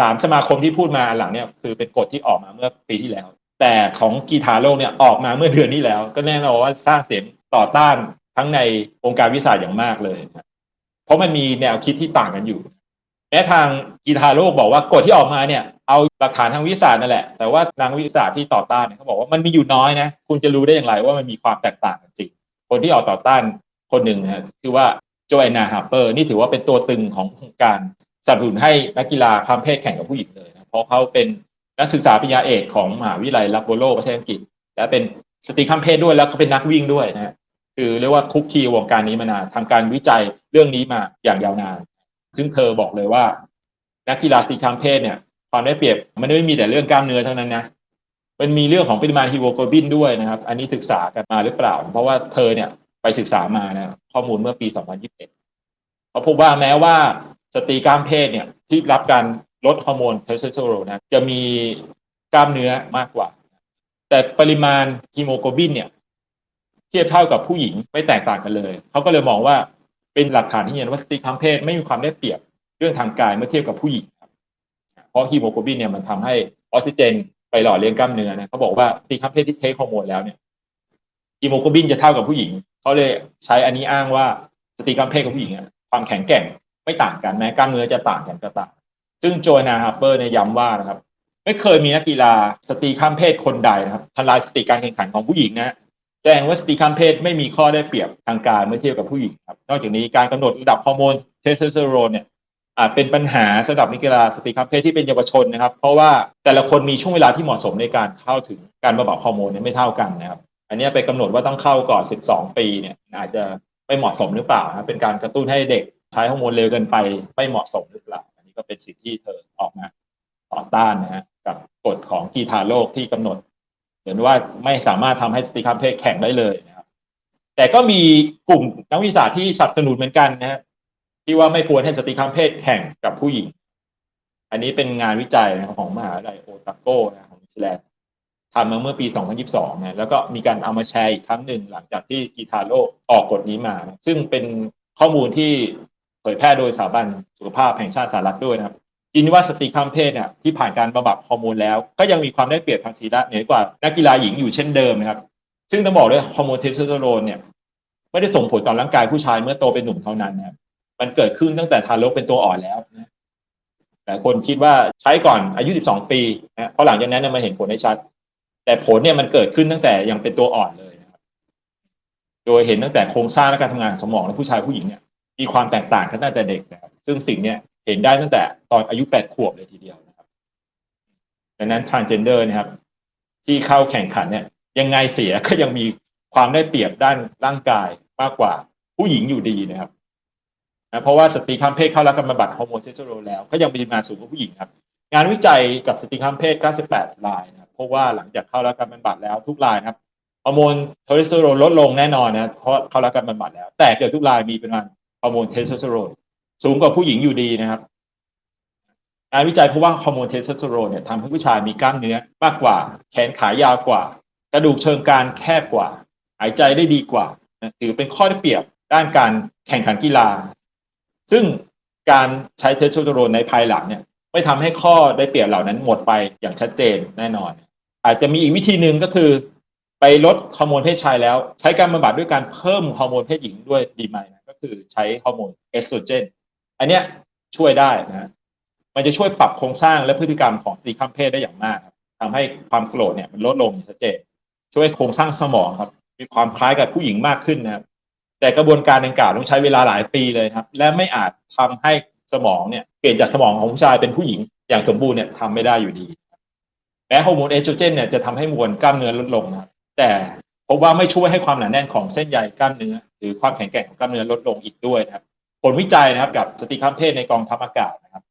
สามสมาคมที่พูดมาหลังเนี่ยคือเป็นกฎที่ออกมาเมื่อปีที่แล้ว แต่ของกีฬาโลกเนี่ยออกมาเมื่อเดือนที่แล้ว ก็แน่นอนว่าสร้างเสียงต่อต้านทั้งในองค์การวิสาหอย่างมากเลยเพราะมันมีแนวคิดที่ต่างกันอยู่แม้ทางกีฬาโลกบอกว่ากฎที่ออกมาเนี่ยเอาหลักฐานทางวิทยานั่นแหละ แต่ว่าทางวิทยาที่ต่อต้านเขาบอกว่ามันมีอยู่น้อยนะคุณจะรู้ได้อย่างไรว่ามันมีความแตกต่างกันจริงคนที่ออกต่อต้านคนหนึ่งนะคือว่าโจแอนนาฮาร์เปอร์นี่ถือว่าเป็นตัวตึงของการ สนับสนุนให้นักกีฬาข้ามเพศแข่งกับผู้หญิงเลยนะเพราะเขาเป็นนักศึกษาปริญญาเอกของมหาวิทยาลัยลับโบโลประเทศอังกฤษและเป็นสตรีข้ามเพศด้วยแล้วก็เป็นนักวิ่งด้วยนะฮะคือเรียกว่าคุกคีวงการนี้มานานทำการวิจัยเรื่องนี้มาอย่างยาวนาน ซึ่งเธอบอกเลยว่า นักกีฬาสตรีข้ามเพศเนี่ยความได้เปรียบมันไม่ได้มีแต่เรื่องกล้ามเนื้อเท่านั้นนะมันมีเรื่องของปริมาณฮีโมโกลบินด้วยนะครับ อันนี้ศึกษากันมาหรือเปล่า เพราะว่าเธอเนี่ยไปศึกษามานะข้อมูลเมื่อปี 2021เขาพบว่าแม้ว่า สตรีกล้ามเพศเนี่ยที่รับการลดฮอร์โมนเทสโทสเตอโรนนะจะมีกล้ามเนื้อมากกว่า แต่ปริมาณฮีโมโกลบินเนี่ยเทียบเท่ากับผู้หญิงไม่แตกต่างกันเลย เขาก็เลยมองว่าเป็นหลักฐานที่ยืนยันว่าสตรีข้ามเพศไม่มีความได้เปรียบเรื่องทางกายเมื่อเทียบกับผู้หญิงเพราะฮีโมโกลบินเนี่ยมันทำให้ออกซิเจนไปหล่อเลี้ยงกล้ามเนื้อนะเขาบอกว่าสตรีข้ามเพศที่เทคฮอร์โมนแล้วเนี่ยฮีโมโกลบินจะเท่ากับผู้หญิง เขาเลยใช้อันนี้อ้างว่าสตรีข้ามเพศกับผู้หญิงความแข็งแกร่ง ไม่ต่างกันแม้กล้ามเนื้อจะต่างกันก็ตามซึ่งโจนาฮาร์เปอร์เนี่ยย้ำว่านะครับ ไม่เคยมีนักกีฬาสตรีข้ามเพศคนใดนะครับทลายสติการแข่งขันของผู้หญิงนะแจ้งว่าสตรีข้ามเพศไม่มีข้อได้เปรียบทางการเมื่อเทียบกับผู้หญิงครับ นอกจากนี้การกำหนดระดับฮอร์โมนเทสโทสเตอโรนเนี่ยอาจเป็นปัญหาสำหรับนักกีฬาสตรีข้ามเพศที่เป็นเยาวชนนะครับ เพราะว่าแต่ละคนมีช่วงเวลาที่เหมาะสมในการเข้าถึงการบำบัดฮอร์โมนเนี่ยไม่เท่ากันนะครับ อันนี้ไปกำหนดว่าต้องเข้าก่อน 12 ปีเนี่ยอาจจะไม่เหมาะสมหรือเปล่าครับเป็นการกระตุ้นให้เด็ก ใช้ฮอร์โมนเร็วเกินไปไม่เหมาะสมหรือเปล่าอันนี้ก็เป็นสิ่งที่เธอออกมาต่อต้านนะฮะกับกฎของกีฬาโลกที่กำหนดเห็นว่าไม่สามารถทำให้สตรีข้ามเพศแข่งได้เลยนะครับ แต่ก็มีกลุ่มนักวิชาที่สนับสนุนเหมือนกันนะฮะที่ว่าไม่ควรให้สตรีข้ามเพศแข่งกับผู้หญิง อันนี้เป็นงานวิจัยของมหาวิทยาลัยโอตาโกนะของนิวซีแลนด์ทำมาเมื่อปี 2022 นะแล้วก็มีการเอามาแชร์อีกครั้งหนึ่งหลังจากที่กีฬาโลกออกกฎนี้มา ซึ่งเป็นข้อมูลที่ เผยแพร่โดยสถาบันสุขภาพแห่งชาติสหรัฐด้วยนะครับยินว่าสตรีข้ามเพศเนี่ยที่ผ่านการบำบัดฮอร์โมนแล้ว ก็ยังมีความได้เปรียบทางชีวิตเหนือกว่านักกีฬาหญิงอยู่เช่นเดิมนะครับ ซึ่งต้องบอกด้วยฮอร์โมนเทสโทสเตอโรนเนี่ยไม่ได้ส่งผลต่อร่างกายผู้ชายเมื่อโตเป็นหนุ่มเท่านั้นนะครับมันเกิดขึ้นตั้งแต่ทารกเป็นตัวอ่อนแล้วนะแต่คนคิดว่าใช้ก่อนอายุ 12 ปีนะเพราะหลังจากนั้นมันเห็นผลได้ชัด แต่ผลเนี่ยมันเกิดขึ้นตั้งแต่ยังเป็นตัวอ่อนเลยนะครับ โดยเห็นตั้งแต่โครงสร้างและการทำงานของสมองและผู้ชายผู้หญิงเนี่ย มีความแตกต่างกันตั้งแต่เด็กนะครับ ซึ่งสิ่งเนี้ยเห็นได้ตั้งแต่ตอนอายุ8ขวบเลยทีเดียวนะครับดังนั้น transgender นะครับ ที่เข้าแข่งขันเนี่ย ยังไงเสียก็ยังมีความได้เปรียบด้านร่างกายมากกว่าผู้หญิงอยู่ดีนะครับนะเพราะว่าสตรีข้ามเพศเข้ารับการบำบัดฮอร์โมนเทสโทสเตอโรนแล้ว ก็ยังมีมาสูงกว่าผู้หญิงครับ งานวิจัยกับสตรีข้ามเพศ 98 รายนะครับเพราะว่าหลังจากเข้ารับการบำบัดแล้วทุกรายนะครับฮอร์โมนเทสโทสเตอโรนลดลงแน่นอนนะเพราะเข้ารับการบำบัดแล้ว แต่เกือบทุกรายมีปริมาณ ฮอร์โมนเทสโทสเตอโรนสูงกว่าผู้หญิงอยู่ดีนะครับงานวิจัยพราะว่าฮอร์โมนเทสโทสเตอโรนเนี่ยทำให้ผู้ชายมีกล้ามเนื้อมากกว่า แขนขายาวกว่า กระดูกเชิงกรานแคบกว่า หายใจได้ดีกว่าถือเป็นข้อได้เปรียบด้านการแข่งขันกีฬา ซึ่งการใช้เทสโทสเตอโรนในภายหลังเนี่ย ไม่ทำให้ข้อได้เปรียบเหล่านั้นหมดไปอย่างชัดเจนแน่นอน อาจจะมีอีกวิธีหนึ่งก็คือ ไปลดฮอร์โมนเพศชายแล้ว ใช้การบำบัดด้วยการเพิ่มฮอร์โมนเพศหญิงด้วยดีไหมนะ คือใช้ฮอร์โมนเอสโตรเจน อันเนี้ยช่วยได้นะมันจะช่วยปรับโครงสร้างและพฤติกรรมของสีข้ามเพศได้อย่างมากครับทำให้ความโกรธเนี่ยมันลดลงชัดเจนช่วยโครงสร้างสมองครับ มีความคล้ายกับผู้หญิงมากขึ้นนะครับ แต่กระบวนการดังกล่าวต้องใช้เวลาหลายปีเลยครับ และไม่อาจทำให้สมองเนี่ยเปลี่ยนจากสมองของผู้ชายเป็นผู้หญิงอย่างสมบูรณ์เนี่ยทำไม่ได้อยู่ดีแม้ฮอร์โมนเอสโตรเจนเนี่ยจะทำให้มวลกล้ามเนื้อลดลงนะครับแต่พบว่าไม่ช่วยให้ความหนาแน่นของเส้นใยกล้ามเนื้อ หรือความแข็งแกร่งของกล้ามเนื้อลดลงอีกด้วยนะครับ ผลวิจัยนะครับกับสตรีข้ามเพศในกองทัพอากาศนะครับ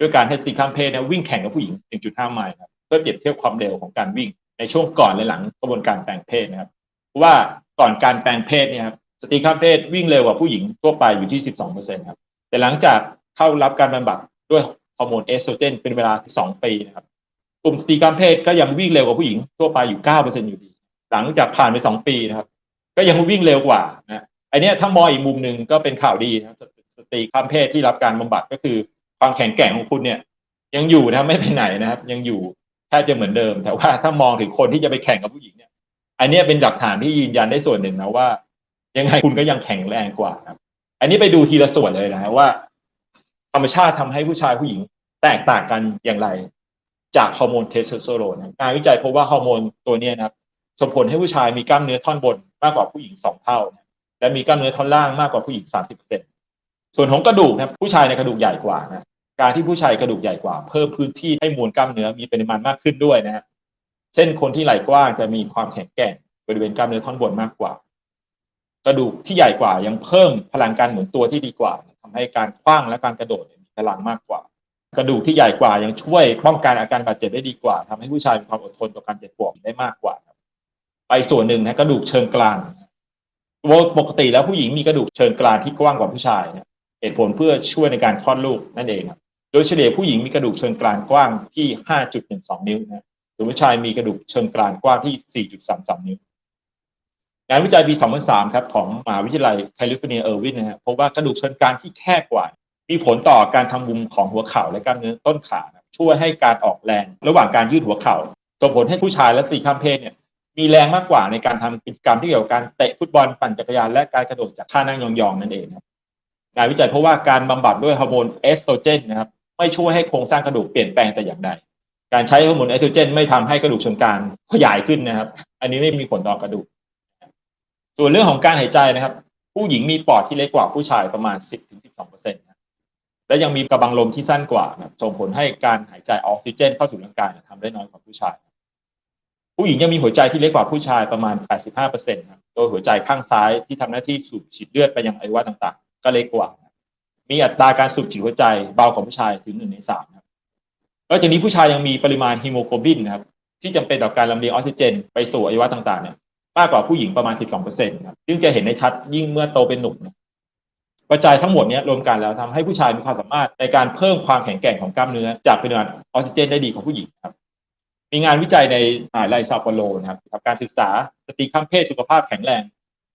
ด้วยการให้สตรีข้ามเพศนี่ยวิ่งแข่งกับผู้หญิง 1.5 ไมล์ครับเพื่อเปรียบเทียบความเร็วของการวิ่งในช่วงก่อนและหลังกระบวนการแปลงเพศนะครับเพราะว่าก่อนการแปลงเพศเนี่ยครับสตรีข้ามเพศวิ่งเร็วกว่าผู้หญิงทั่วไปอยู่ที่ 12%ครับแต่หลังจากเข้ารับการบำบัดด้วยฮอร์โมนเอสโตรเจนเป็นเวลา 2 ปีนะครับกลุ่มสตรีข้ามเพศก็ยังวิ่งเร็วกว่าผู้หญิงทั่วไปอยู่ 9%อยู่ดี หลังจากผ่านไป 2 ปีนะครับ ก็ยังวิ่งเร็วกว่านะ อันนี้ถ้ามองอีกมุมหนึ่งก็เป็นข่าวดีนะสตรีข้ามเพศที่รับการบำบัดก็คือความแข็งแกร่งของคุณเนี่ย ยังอยู่นะไม่ไปไหนนะครับ ยังอยู่แทบจะเหมือนเดิม แต่ว่าถ้ามองถึงคนที่จะไปแข่งกับผู้หญิงเนี่ย อันเนี้ยเป็นหลักฐานที่ยืนยันได้ส่วนหนึ่งนะว่า ยังไงคุณก็ยังแข็งแรงกว่าครับ อันนี้ไปดูทีละส่วนเลยนะว่า ธรรมชาติทำให้ผู้ชายผู้หญิงแตกต่างกันอย่างไร จากฮอร์โมนเทสโทสเตอโรนงานวิจัยพบว่าฮอร์โมนตัวเนี้ยนะครับส่งผลให้ผู้ชายมีกล้ามเนื้อท่อนบนมากกว่าผู้หญิงสองเท่านะ และมีกล้ามเนื้อท่อนล่างมากกว่าผู้หญิงสามสิบเปอร์เซ็นส่วนของกระดูกนะครับผู้ชายในกระดูกใหญ่กว่านะการที่ผู้ชายกระดูกใหญ่กว่า เพิ่มพื้นที่ให้มวลกล้ามเนื้อมีปริมาณมากขึ้นด้วยนะฮะเช่นคนที่ไหล่กว้างจะมีความแข็งแกร่งบริเวณกล้ามเนื้อท่อนบนมากกว่า กระดูกที่ใหญ่กว่ายังเพิ่มพลังการหมุนตัวที่ดีกว่าทำให้การคว้างและการกระโดดมีพลังมากกว่า กระดูกที่ใหญ่กว่ายังช่วยป้องกันอาการบาดเจ็บได้ดีกว่าทำให้ผู้ชายมีความอดทนต่อการเจ็บปวดได้มากกว่าไปส่วนหนึ่งนะกระดูกเชิงกราน โดยปกติแล้วผู้หญิงมีกระดูกเชิงกรานที่กว้างกว่าผู้ชายเนี่ยเหตุผลเพื่อช่วยในการคลอดลูกนั่นเองครับโดยเฉลี่ยผู้หญิงมีกระดูกเชิงกรานกว้างที่ 5.12 นิ้วนะส่วนผู้ชายมีกระดูกเชิงกรานกว้างที่ 4.33 นิ้ว งานวิจัยปี 2003 ครับของมหาวิทยาลัยแคลิฟอร์เนียเออร์วินนะฮะพบว่ากระดูกเชิงกรานที่แคบกว่า มีผลต่อการทำมุมของหัวเข่าและกล้ามเนื้อต้นขา ช่วยให้การออกแรง ระหว่างการยืดหัวเข่าส่งผลให้ผู้ชายและสตรีข้ามเพศเนี่ย มีแรงมากกว่าในการทำกิจกรรมที่เกี่ยวกับการเตะฟุตบอลปั่นจักรยานและการกระโดดจากท่านั่งยองๆนั่นเองครับงานวิจัยเพราะว่าการบำบัดด้วยฮอร์โมนเอสโตรเจนนะครับไม่ช่วยให้โครงสร้างกระดูกเปลี่ยนแปลงแต่อย่างใดการใช้ฮอร์โมนเอสโตรเจน ไม่ทำให้กระดูกเชิงกรานขยายขึ้นนะครับ อันนี้ไม่มีผลต่อกระดูก ส่วนเรื่องของการหายใจนะครับ ผู้หญิงมีปอดที่เล็กกว่าผู้ชายประมาณ 10-12%นต์และยังมีกระบังลมที่สั้นกว่านะส่งผลให้การหายใจออกซิเจน เข้าสู่ร่างกายนะทำได้น้อยกว่าผู้ชาย ผู้หญิงยังมีหัวใจที่เล็กกว่าผู้ชายประมาณ 85%นะโดยหัวใจข้างซ้ายที่ทำหน้าที่สูบฉีดเลือดไปยังอวัยวะต่างๆ ก็เล็กกว่า มีอัตราการสูบฉีดหัวใจเบากว่าผู้ชายถึงหนึ่งในสามครับแล้วจากนี้ผู้ชายยังมีปริมาณฮีโมโกลบินนะครับที่จำเป็นต่อการลำเลียงออกซิเจน ไปสู่อวัยวะต่างๆเนี่ยมากกว่าผู้หญิงประมาณ 12%ครับซึ่งจะเห็นได้ชัดยิ่งเมื่อโตเป็นหนุ่มนะปัจจัยทั้งหมดนี้รวมกันแล้วทำให้ผู้ชายมีความสามารถในการเพิ่มความแข็งแกร่งของกล้ามเนื้อจากปริมาณออกซิเจนได้ดีกว่าผู้หญิงครับ มีงานวิจัยในมหาวิทยาลัยซาโปโลนะครับกับการศึกษาสตรีข้ามเพศสุขภาพแข็งแรง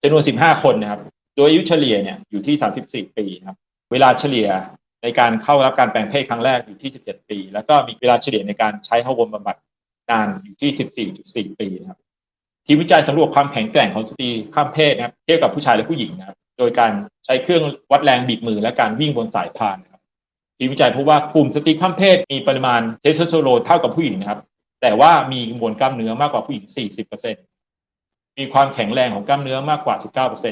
จำนวน 15 คนนะครับ โดยอายุเฉลี่ยเนี่ยอยู่ที่ 34 ปีนะครับ เวลาเฉลี่ยในการเข้ารับการแปลงเพศครั้งแรกอยู่ที่ 17 ปี แล้วก็มีเวลาเฉลี่ยในการใช้ฮอร์โมนบำบัดนานอยู่ที่ 14.4 ปีนะครับ ทีมวิจัยสำรวจความแข็งแกร่งของสตรีข้ามเพศนะครับ เทียบกับผู้ชายและผู้หญิงนะครับ โดยการใช้เครื่องวัดแรงบีบมือและการวิ่งบนสายพานนะครับ ทีมวิจัยพบว่ากลุ่มสตรีข้ามเพศมีปริมาณเทสโทสเตอโรนเท่ากับผู้หญิงนะครับ แต่ว่ามีมวลกล้ามเนื้อมากกว่าผู้หญิง 40%มีความแข็งแรงของกล้ามเนื้อมากกว่า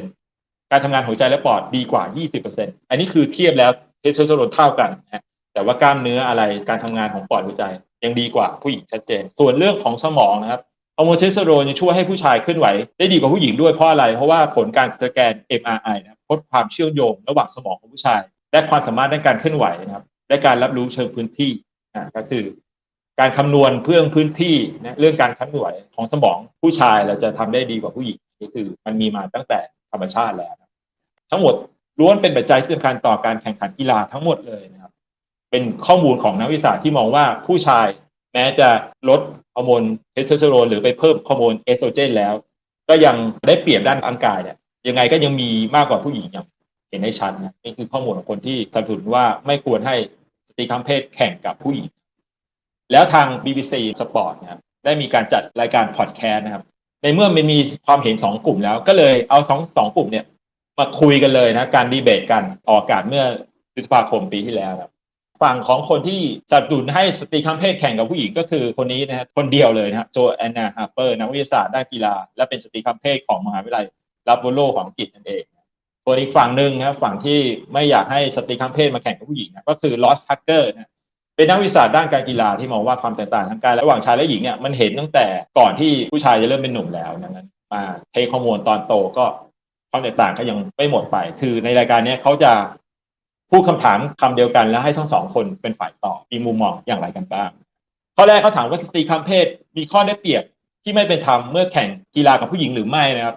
19%การทำงานหัวใจและปอดดีกว่า 20%อันนี้คือเทียบแล้วเทสโทสเตอโรนเท่ากันนะแต่ว่ากล้ามเนื้ออะไรการทำงานของปอดหัวใจ ยังดีกว่าผู้หญิงชัดเจน ส่วนเรื่องของสมองนะครับฮอร์โมนเทสโทสเตอโรนจะช่วยให้ผู้ชายเคลื่อนไหว ได้ดีกว่าผู้หญิงด้วยเพราะอะไร เพราะว่าผลการสแกน MRI นะครับพบความเชื่อมโยงระหว่างสมองของผู้ชาย และความสามารถในการเคลื่อนไหวนะครับและการรับรู้เชิงพื้นที่อ่าก็คือ การคำนวณเพื่อพื้นที่นะเรื่องการเคลื่อนไหวของสมองผู้ชายเราจะทำได้ดีกว่าผู้หญิงนี่คือมันมีมาตั้งแต่ธรรมชาติแล้ว ทั้งหมดล้วนเป็นปัจจัยที่สำคัญต่อการแข่งขันกีฬาทั้งหมดเลยนะครับ เป็นข้อมูลของนักวิทยาที่มองว่าผู้ชายแม้จะลดฮอร์โมนเทสโทสเตอโรนหรือไปเพิ่มฮอร์โมนเอสโตรเจนแล้ว ก็ยังได้เปรียบด้านร่างกายเนี่ยยังไงก็ยังมีมากกว่าผู้หญิงอย่างเห็นได้ชัดนะนี่คือข้อมูลของคนที่สนับสนุนว่าไม่ควรให้สตรีข้ามเพศแข่งกับผู้หญิง แล้วทาง BBC Sport นะครับได้มีการจัดรายการพอดแคสต์นะครับ ในเมื่อมันมีความเห็นสองกลุ่มแล้ว ก็เลยเอาสองสองกลุ่มเนี่ยมาคุยกันเลยนะ การดีเบตกันออกอากาศเมื่อพฤษภาคมปีที่แล้วครับฝั่งของคนที่สนับสนุนให้สตรีข้ามเพศแข่งกับผู้หญิงก็คือคนนี้นะฮะคนเดียวเลยนะฮะโจแอนนาฮาร์เปอร์นักวิทยาศาสตร์ด้านกีฬา และเป็นสตรีข้ามเพศของมหาวิทยาลัยลาโบโลของอังกฤษนั่นเองส่วนอีกฝั่งหนึ่งนะฝั่งที่ไม่อยากให้สตรีข้ามเพศมาแข่งกับผู้หญิงนะก็คือลอสทักเกอร์นะ เป็นนักวิทยาศารด้านการกีฬาที่มองว่าความแตกต่างทางกายระหว่างชายและหญิงเนี่ยมันเห็นตั้งแต่ก่อนที่ผู้ชายจะเริ่มเป็นหนุ่มแล้วดังนั้นมาเทคข้อมูลตอนโตก็ความแตกต่างก็ยังไม่หมดไป คือในรายการเนี้ยเขาจะพูดคำถามคำเดียวกันแล้วให้ทั้งสองคนเป็นฝ่ายตอบมีมุมมองอย่างไรกันบ้างข้อแรกเขาถามว่าสตรีข้ามเพศมีข้อได้เปรียบที่ไม่เป็นธรรมเมื่อแข่งกีฬากับผู้หญิงหรือไม่นะครับ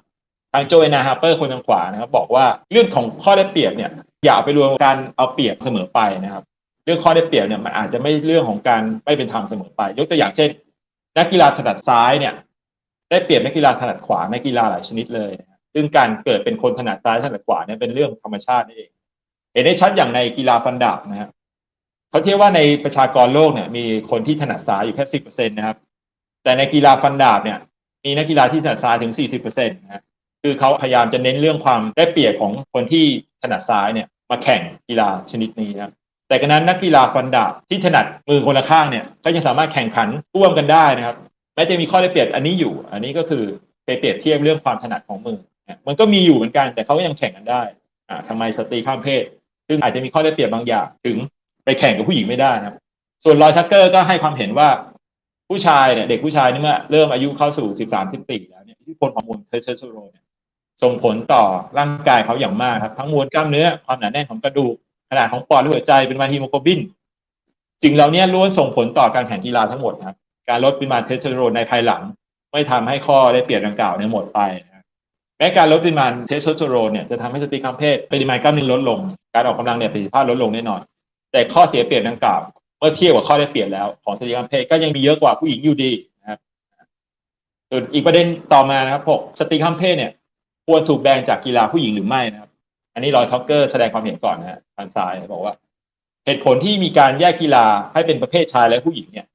ทางโจเอนาฮาร์เปอร์คนทางขวานะครับบอกว่าเรื่องของข้อได้เปรียบเนี่ยอย่าไปรวมการเอาเปรียบเสมอไปนะครับ รื่องข้อได้เปรียบเนี่ยมันอาจจะไม่เรื่องของการไม่เป็นธรรมเสมอไป ยกตัวอย่างเช่น นักกีฬาถนัดซ้ายเนี่ย ได้เปรียบนักกีฬาถนัดขวาในกีฬาหลายชนิดเลยนะครับซึ่งการเกิดเป็นคนถนัดซ้ายถนัดขวาเนี่ยเป็นเรื่องธรรมชาตินี่เอง เห็นได้ชัดอย่างในกีฬาฟันดาบนะครับเขาเทียบว่าในประชากรโลกเนี่ย มีคนที่ถนัดซ้ายอยู่แค่สิบเปอร์เซ็นตนะครับ แต่ในกีฬาฟันดาบเนี่ย มีนักกีฬาที่ถนัดซ้ายถึงสี่สิบเปอร์เซ็นต์นะคือเขาพยายามจะเน้นเรื่องความได้เปรียบของคนที่ถนัดซ้ายเนี่ย มาแข่งกีฬาชนิดนี้นะครับ แต่กระนั้นนักกีฬาฟันดาบที่ถนัดมือคนละข้างเนี่ยก็ยังสามารถแข่งขันร่วมกันได้นะครับแม้จะมีข้อได้เปรียบอันนี้อยู่ อันนี้ก็คือไปเปรียบเทียบเรื่องความถนัดของมือ มันก็มีอยู่เหมือนกันแต่เขาก็ยังแข่งกันได้อ่าทำไมสตรีข้ามเพศ ซึ่งอาจจะมีข้อได้เปรียบบางอย่างถึงไปแข่งกับผู้หญิงไม่ได้นะครับ ส่วนลอยทักเกอร์ก็ให้ความเห็นว่าผู้ชายเนี่ยเด็กผู้ชายนี่เมื่อเริ่มอายุเข้าสู่สิบสามสิบสี่แล้วเนี่ยที่ผลฮอร์โมนเทสโทสเตอโรนเนี่ยส่งผลต่อร่างกายเขาอย่างมากครับ ทั้งมวลกล้ามเนื้อความหนาแน่นของกระดูก ขนาดของปอดและหัวใจเป็นวันฮีโมโกลบินสิ่งเหล่านี้ล้วนส่งผลต่อการแข่งกีฬาทั้งหมดครับ การลดปริมาณเทสโทสเตอโรนในภายหลัง ไม่ทำให้ข้อได้เปรียบดังกล่าวเนี่ยหมดไปแม้การลดปริมาณเทสโทสเตอโรนเนี่ยจะทำให้สตรีข้ามเพศปริมาณกล้ามเนื้อลดลง การออกกำลังเนี่ยประสิทธิภาพลดลงแน่นอน แต่ข้อเสียเปรียบดังกล่าวเมื่อเทียบกับข้อได้เปรียบแล้วของสตรีข้ามเพศก็ยังมีเยอะกว่าผู้หญิงอยู่ดีนะครับส่วนอีกประเด็นต่อมานะครับพวกสตรีข้ามเพศเนี่ยควรถูกแบนจากกีฬาผู้หญิงหรือไม่นะครับ นนี้รอยท็อกเกอร์แสดงความเห็นก่อนนะฮะทางซ้ายบอกว่า เหตุผลที่มีการแยกกีฬาให้เป็นประเภทชายและผู้หญิงเนี่ย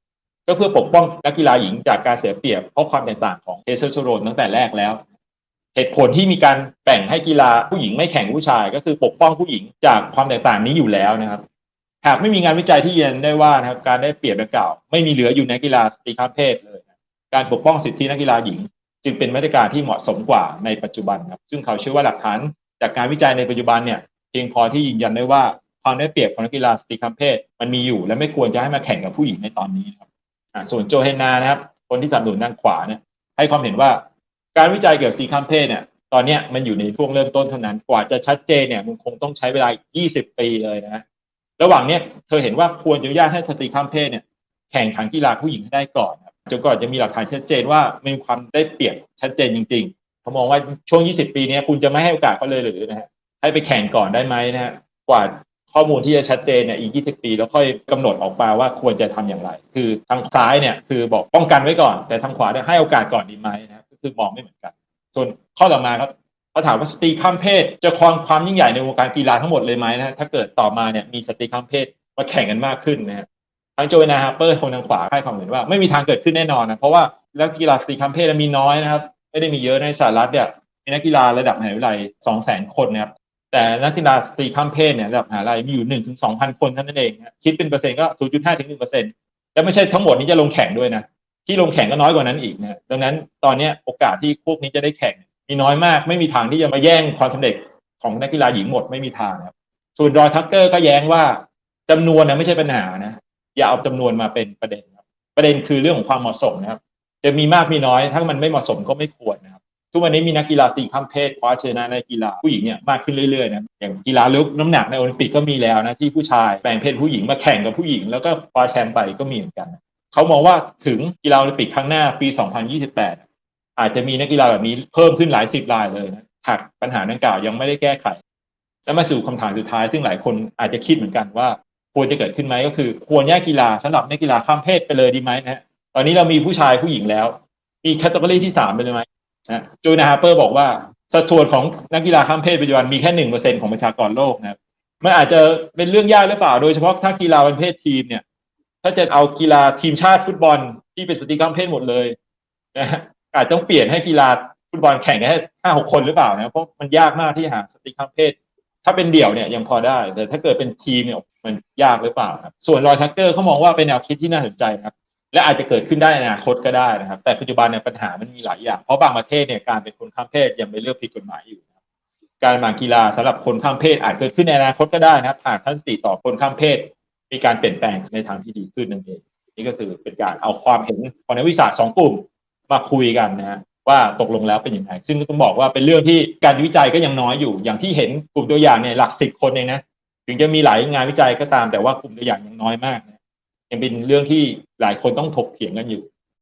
ก็เพื่อปกป้องนักกีฬาหญิงจากการเสียเปรียบเพราะความแตกต่างของเทสโทสเตอโรนตั้งแต่แรกแล้ว เหตุผลที่มีการแบ่งให้กีฬาผู้หญิงไม่แข่งผู้ชาย ก็คือปกป้องผู้หญิงจากความแตกต่างนี้อยู่แล้วนะครับหากไม่มีงานวิจัยที่ยืนยันได้ว่านะครับการได้เปรียบดังกล่าวไม่มีเหลืออยู่ในกีฬาสตรีข้ามเพศเลยนะการปกป้องสิทธินักกีฬาหญิง จึงเป็นมาตรการที่เหมาะสมกว่าในปัจจุบันครับ ซึ่งเขาเชื่อว่าหลักฐาน จากการวิจัยในปัจจุบันเนี่ยเพียงพอที่ยืนยันได้ว่าความได้เปรียบของนักกีฬาสตรีข้ามเพศมันมีอยู่ และไม่ควรจะให้มาแข่งกับผู้หญิงในตอนนี้นะครับส่วนโจเฮนานะครับ คนที่สนับสนุนด้านขวาเนี่ยให้ความเห็นว่าการวิจัยเกี่ยวกับสตรีข้ามเพศเนี่ยตอนนี้มันอยู่ในช่วงเริ่มต้นเท่านั้นกว่าจะชัดเจนเนี่ยมันคงต้องใช้เวลา 20 ปีเลยนะระหว่างเนี้ยเธอเห็นว่าควรอนุญาตให้สตรีข้ามเพศเนี่ยแข่งขันกีฬาผู้หญิงให้ได้ก่อนจนกว่อนจะมีหลักฐานชัดเจนว่ามีความได้เปรียบชัดเจนจริง เขามองว่าช่วง 20 ปีนี้คุณจะไม่ให้โอกาสเขาเลยหรือนะฮะให้ไปแข่งก่อนได้ไหมนะฮะกว่าข้อมูลที่จะชัดเจนเนี่ยอีก 20 ปี แล้วค่อยกำหนดออกมาว่าควรจะทำอย่างไร คือทางซ้ายเนี่ยคือบอกป้องกันไว้ก่อน แต่ทางขวาเนี่ยให้โอกาสก่อนดีไหมนะก็คือมองไม่เหมือนกัน ส่วนข้อต่อมาครับเขาถามว่าสตรีข้ามเพศ จะครองความยิ่งใหญ่ในวงการกีฬาทั้งหมดเลยไหมนะถ้าเกิดต่อมาเนี่ยมีสตรีข้ามเพศมาแข่งกันมากขึ้นนะฮะทางโจยนาฮาร์เปอร์คนทางขวาให้ความเห็นว่าไม่มีทางเกิดขึ้นแน่นอนนะเพราะว่าแล้วกีฬาสตรีข้ามเพศมีน้อยนะครับ ไม่ได้มีเยอะในสหรัฐเนี่ยมีนักกีฬาระดับมหาวิทยาลัยสองแสนคนนะครับแต่นักกีฬาตีข้ามเพศเนี่ยระดับมหาวิทยาลัยมีอยู่หนึ่งถึงสองพันคนเท่านั้นเองคิดเป็นเปอร์เซ็นต์ก็ศูนย์จุดห้าถึงหนึ่งเปอร์เซ็นต์แล้วไม่ใช่ทั้งหมดนี้จะลงแข่งด้วยนะที่ลงแข่งก็น้อยกว่านั้นอีกนะดังนั้นตอนนี้โอกาสที่พวกนี้จะได้แข่ง มีน้อยมากไม่มีทางที่จะมาแย่งความสำเร็จของนักกีฬาหญิงหมดไม่มีทางครับส่วนรอยทักเกอร์ก็แย้งว่าจำนวนนะไม่ใช่ปัญหานะอย่าเอาจำนวนมาเป็นประเด็นครับประเด็นคือเรื่องของความเหมาะสมนะครับ จะมีมากมีน้อย ถ้ามันไม่เหมาะสมก็ไม่ควรนะครับ ทุกวันนี้มีนักกีฬาตีข้ามเพศคว้าชนะในกีฬาผู้หญิงเนี่ยมากขึ้นเรื่อยๆนะอย่างกีฬาลุกน้ำหนักในโอลิมปิกก็มีแล้วนะที่ผู้ชายแบ่งเพศผู้หญิงมาแข่งกับผู้หญิง แล้วก็คว้าแชมป์ไปก็มีเหมือนกันเขามองว่าถึงกีฬาโอลิมปิกครั้งหน้าปี 2028 อาจจะมีนักกีฬาแบบนี้เพิ่มขึ้นหลายสิบรายเลยนะหากปัญหาดังกล่าวยังไม่ได้แก้ไข แล้วมาสู่คำถามสุดท้าย ซึ่งหลายคนอาจจะคิดเหมือนกันว่าควรจะเกิดขึ้นไหมก็คือ ควรแยกกีฬาสำหรับนักกีฬาข้ามเพศไปเลยดีไหมนะ ตอนนี้เรามีผู้ชายผู้หญิงแล้วมีแคตตาล็อกที่สามไปเลยไหมนะจูนาฮาร์เปอร์บอกว่าสัดส่วนของนักกีฬาข้ามเพศปัจจุบันมีแค่หนึ่งเปอร์เซ็นของประชากรโลกนะครับมันอาจจะเป็นเรื่องยากหรือเปล่า โดยเฉพาะถ้ากีฬาเป็นเพศทีมเนี่ย ถ้าจะเอากีฬาทีมชาติฟุตบอลที่เป็นสตรีข้ามเพศหมดเลยนะอาจต้องเปลี่ยนให้กีฬาฟุตบอลแข่งแค่ห้าหกคนหรือเปล่านะเพราะมันยากมากที่หาสตรีข้ามเพศ ถ้าเป็นเดี่ยวเนี่ยยังพอได้ แต่ถ้าเกิดเป็นทีมเนี่ยมันยากหรือเปล่าครับส่วนรอยทักเกอร์เขามองว่าเป็นแนวคิดที่น่าสนใจครับ และอาจจะเกิดขึ้นได้ในอนาคตก็ได้นะครับ แต่ปัจจุบันเนี่ยปัญหามันมีหลายอย่าง เพราะบางประเทศเนี่ยการเป็นคนข้ามเพศยังไม่เลือกผิดกฎหมายอยู่นะครับการมากีฬาสำหรับคนข้ามเพศอาจเกิดขึ้นในอนาคตก็ได้นะครับหากท่านสติต่อคนข้ามเพศ มีการเปลี่ยนแปลงในทางที่ดีขึ้นนั่นเองนี่ก็คือเป็นการเอาความเห็นของนักวิชาสองกลุ่มมาคุยกันนะฮะว่าตกลงแล้วเป็นยังไงซึ่งต้องบอกว่าเป็นเรื่องที่การวิจัยก็ยังน้อยอยู่ อย่างที่เห็นกลุ่มตัวอย่างเนี่ยหลักสิบคนเองนะถึงจะมีหลายงานวิจัยก็ตามแต่ว่ากลุ่มตัวอย่างยังน้อยมากนะ ยังเป็นเรื่องที่หลายคนต้องถกเถียงกันอยู่